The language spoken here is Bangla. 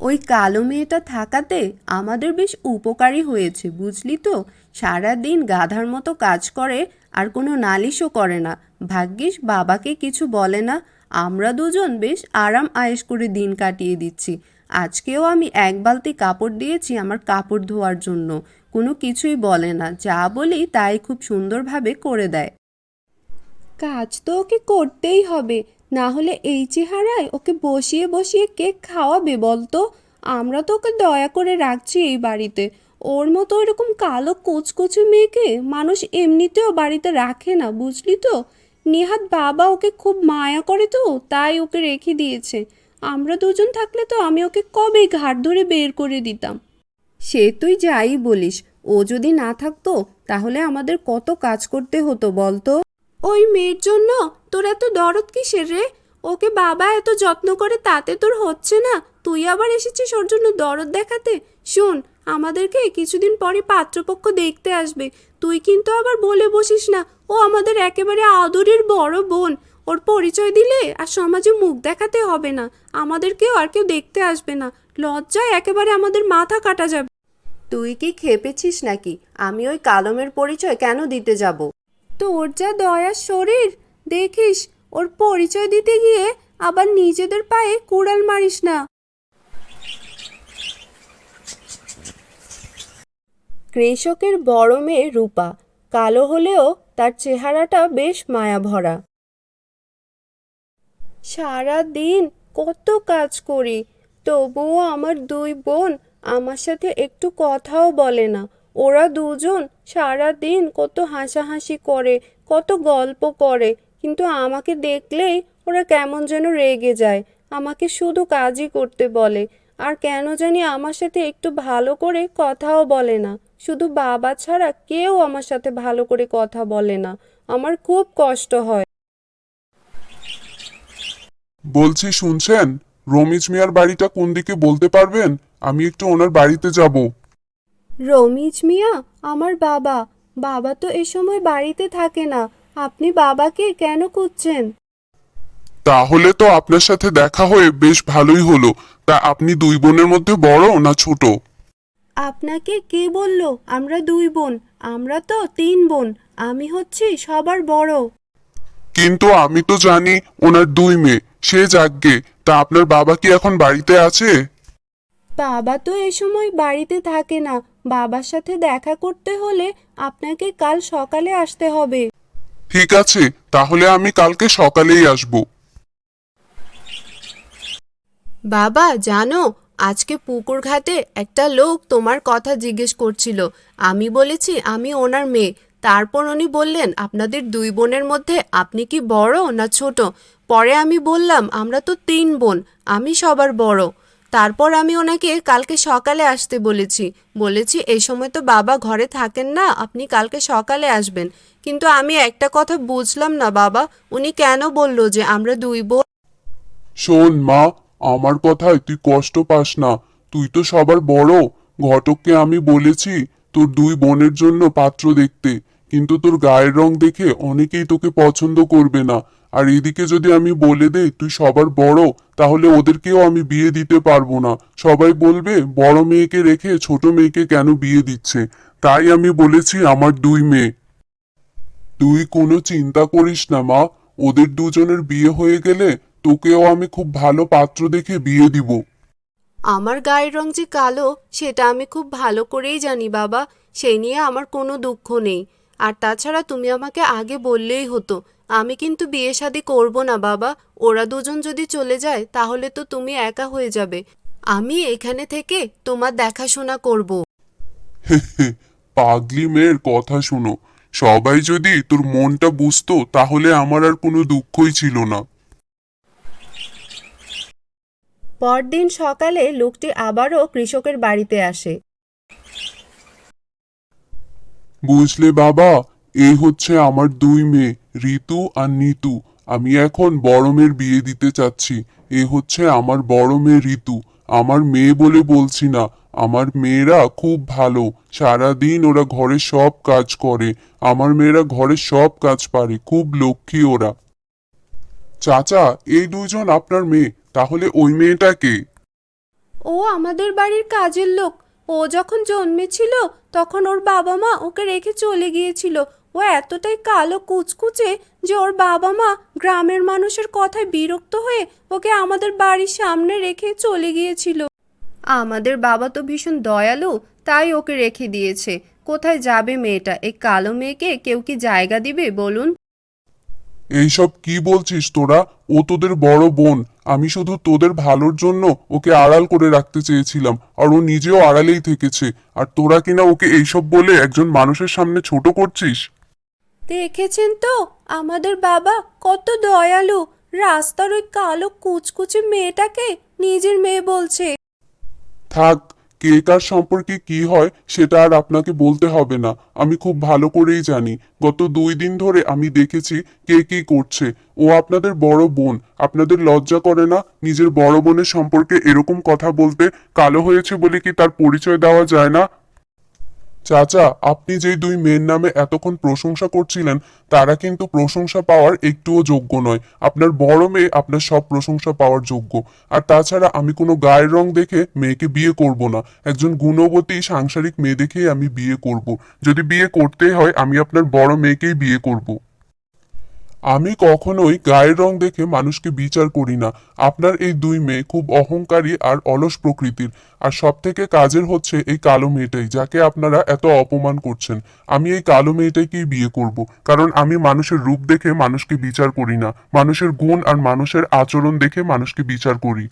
ওই কালো মেয়েটা থাকাতে আমাদের বেশ উপকারী হয়েছে, বুঝলি তো? সারা দিন গাধার মতো কাজ করে আর কোনো নালিশও করে না। ভাগ্যিস বাবাকে কিছু বলে না। আমরা দুজন বেশ আরাম আয়েশ করে দিন কাটিয়ে দিচ্ছি। আজকেও আমি এক বালতি কাপড় দিয়েছি আমার কাপড় ধোয়ার জন্য। কোনো কিছুই বলে না, যা বলি তাই খুব সুন্দরভাবে করে দেয়। কাজ তো ওকে করতেই হবে। না হলে এই চেহারায় ওকে বসিয়ে বসিয়ে কেক খাওয়াবে বলতো। আমরা তো ওকে দয়া করে রাখছি এই বাড়িতে। ওর মতো এরকম কালো কুচকুচে মেয়েকে মানুষ এমনিতেও বাড়িতে রাখে না, বুঝলি তো? নেহাত বাবা ওকে খুব মায়া করে তো, তাই ওকে রেখে দিয়েছে। আমরা দুজন থাকলে তো আমি ওকে কবেই ঘাট ধরে বের করে দিতাম। সে তুই যাই বলিস, ও যদি না থাকতো তাহলে আমাদের কত কাজ করতে হতো বলতো? ওই মেয়ের জন্য তোর এত দরদ কিসের রে? ওকে বাবা এত যত্ন করে তাতে তোর হচ্ছে না। তুই আবার এসেছিস ওর জন্য দরদ দেখাতে? শোন, আমাদেরকে কিছুদিন পরে পাত্রপক্ষ দেখতে আসবে। তুই কিন্তু আবার বলে বসিস না। ও আমাদের একেবারে আদরের বড় বোন। ওর পরিচয় দিলে আর সমাজে মুখ দেখাতে হবে না। আমাদেরকেও আর কেউ দেখতে আসবে না। লজ্জায় একেবারে আমাদের মাথা কাটা যাবে। তুই কি খেপেছিস নাকি? আমি ওই কালমের পরিচয় কেন দিতে যাব? তোর যা দয়ার শরীর, দেখিস, ওর পরিচয় দিতে গিয়ে আবার নিজেদের পায়ে কুড়াল মারিস না। কৃষকের বড় মেয়ে রূপা, কালো হলেও তার চেহারাটা বেশ মায়াভরা। সারা দিন কত কাজ করি, তবুও আমার দুই বোন আমার সাথে একটু কথাও বলে না। ওরা দুজন সারা দিন কত হাসাহাসি করে, কত গল্প করে। কিন্তু আমাকে দেখলেই ওরা কেমন যেন রেগে যায়, আমাকে শুধু কাজই করতে বলে। আর কেন জানি আমার সাথে একটু ভালো করে কথাও বলে না। শুধু বাবা ছাড়া কেউ আমার সাথে ভালো করে কথা বলে না। আমার খুব কষ্ট হয়। বলছি, শুনছেন? রমিজ মিয়ার বাড়িটা কোন দিকে বলতে পারবেন? আমি একটু ওনার বাড়িতে যাব। রমিজ মিয়া আমার বাবা। বাবা তো এ সময় বাড়িতে থাকে না। আপনি বাবাকে কেন খুঁজছেন? তাহলে তো আপনার সাথে দেখা হয়ে বেশ ভালোই হলো। তা আপনি দুই বোনের মধ্যে বড় না ছোট? আপনাকে কে বলল? আমরা দুই বোন। আমরা তো তিন বোন। আমি হচ্ছি সবার বড়। কিন্তু আমি তো জানি ওনার দুই মেয়ে। সে যাকগে। তা আপনার বাবা কি এখন বাড়িতে আছে? বাবা তো এ সময় বাড়িতে থাকে না। বাবার সাথে দেখা করতে হলে আপনাকে কাল সকালে আসতে হবে। ঠিক আছে তাহলে আমি কালকে সকালেই আসব। বাবা জানো আজকে পুকুর ঘাটে একটা লোক তোমার কথা জিজ্ঞেস করছিল। আমি বলেছি আমি ওনার মেয়ে। তারপর উনি বললেন আপনাদের দুই বোনের মধ্যে আপনি কি বড় না ছোট? পরে আমি বললাম আমরা তো তিন বোন আমি সবার বড়। তারপর আমি ওনাকে কালকে সকালে আসতে বলেছি। বলেছি, এই সময় তো বাবা ঘরে থাকেন না, আপনি কালকে সকালে আসবেন। কিন্তু আমি একটা কথা বুঝলাম না বাবা। উনি কেন বলল যে আমরা দুই বোন শোন মা, আমার কথায় তুই কষ্ট পাস না। তুই তো সবার বড়। ঘটককে আমি বলেছি তোর দুই বোনের জন্য পাত্র দেখতে। কিন্তু তোর গায়ের রং দেখে অনেকেই তোকে পছন্দ করবে না। আর এদিকে যদি আমি বলে দেই, তুই সবার বড়, তাহলে ওদেরকেও আমি বিয়ে দিতে পারব না। সবাই বলবে, বড় মেয়েকে রেখে ছোট মেয়েকে কেন বিয়ে দিচ্ছে? তাই আমি বলেছি, আমার দুই মেয়ে। তুই কোনো চিন্তা করিস না, মা। ওদের দুজনের বিয়ে হয়ে গেলে তোকেও আমি খুব ভালো পাত্র দেখে বিয়ে দিব। আমার গায়ের রং যে কালো, সেটা আমি খুব ভালো করেই জানি, বাবা। সেই নিয়ে আমার কোনো দুঃখ নেই। আর তাছাড়া তুমি আমাকে আগে বললেই হতো আমি কিন্তু বিয়ে শাদি করব না বাবা। ওরা দুজন যদি চলে যায় তাহলে তো তুমি একা হয়ে যাবে। আমি এখানে থেকে তোমার দেখাশোনা করব। পাগলি মেয়ের কথা শুনো। সবাই যদি তোর মনটা বুঝতো তাহলে আমার আর কোনো দুঃখই ছিল না। পরদিন সকালে লোকটি আবারও কৃষকের বাড়িতে আসে। বুঝলে বাবা? এই হচ্ছে আমার দুই মেয়ে, ঋতু আর নিতু। আমি এখন বড় মেয়ের বিয়ে দিতে চাচ্ছি। এ হচ্ছে আমার বড় মেয়ে ঋতু। আমার মেয়ে বলে বলছি না, আমার মেয়েরা খুব ভালো। সারা দিন ওরা ঘরে সব কাজ করে। আমার মেয়েরা ঘরে সব কাজ পারে, খুব লক্ষ্মী ওরা। চাচা, এই দুজন আপনার মেয়ে, তাহলে ওই মেয়েটাকে ও আমাদের বাড়ির কাজের লোক। ও যখন জন্মেছিল, তখন ওর বাবা মা ওকে রেখে চলে গিয়েছিল। ও এতটাই কালো কুচকুচে যে ওর বাবা মা গ্রামের মানুষের কথায় বিরক্ত হয়ে ওকে আমাদের বাড়ির সামনে রেখে চলে গিয়েছিল। আমাদের বাবা তো ভীষণ দয়ালু, তাই ওকে রেখে দিয়েছে। কোথায় যাবে মেয়েটা? এই কালো মেয়েকে কেউ কি জায়গা দিবে, বলুন? এইসব কি বলছিস তোরা? ও তোদের বড় বোন। আমি শুধু তোদের ভালোর জন্য ওকে আড়াল করে রাখতে চেয়েছিলাম, আর ও নিজেও আড়ালেই থেকেছে। আর তোরা কিনা ওকে এইসব বলে একজন মানুষের সামনে ছোট করছিস? দেখেছেন তো? আমাদের বাবা কত দয়ালু। রাস্তার ওই কালো কুচকুচে মেয়েটাকে নিজের মেয়ে বলছে। থাক কে কার সম্পর্কে কি হয় সেটা আর আপনাকে বলতে হবে না। আমি খুব ভালো করেই জানি। গত দুই দিন ধরে আমি দেখেছি কে কি করছে। ও আপনাদের বড় বোন। আপনাদের লজ্জা করে না নিজের বড় বোনের সম্পর্কে এরকম কথা বলতে কালো হয়েছে বলে কি তার পরিচয় দেওয়া যায় না? চাচা, আপনি যে দুই মেয়ের নামে এতক্ষণ প্রশংসা করছিলেন, তারা কিন্তু প্রশংসা পাওয়ার একটুও যোগ্য নয়। আপনার বড় মেয়ে আপনার সব প্রশংসা পাওয়ার যোগ্য। আর তাছাড়া আমি কোনো গায়ের রং দেখে মেয়েকে বিয়ে করব না। একজন গুণবতী সাংসারিক মেয়ে দেখেই আমি বিয়ে করব। যদি বিয়ে করতেই হয়, আমি আপনার বড় মেয়েকেই বিয়ে করব। আমি কখনোই গায়ের রং দেখে মানুষকে বিচার করি না। আপনার এই দুই মেয়ে খুব অহংকারী আর অলস প্রকৃতির। আর সব থেকে কাজের হচ্ছে এই কালো মেয়েটাই, যাকে আপনারা এত অপমান করছেন। আমি এই কালো মেয়েটাকেই বিয়ে করব। কারণ আমি মানুষের রূপ দেখে মানুষকে বিচার করি না। মানুষের গুণ আর মানুষের আচরণ দেখে মানুষকে বিচার করি।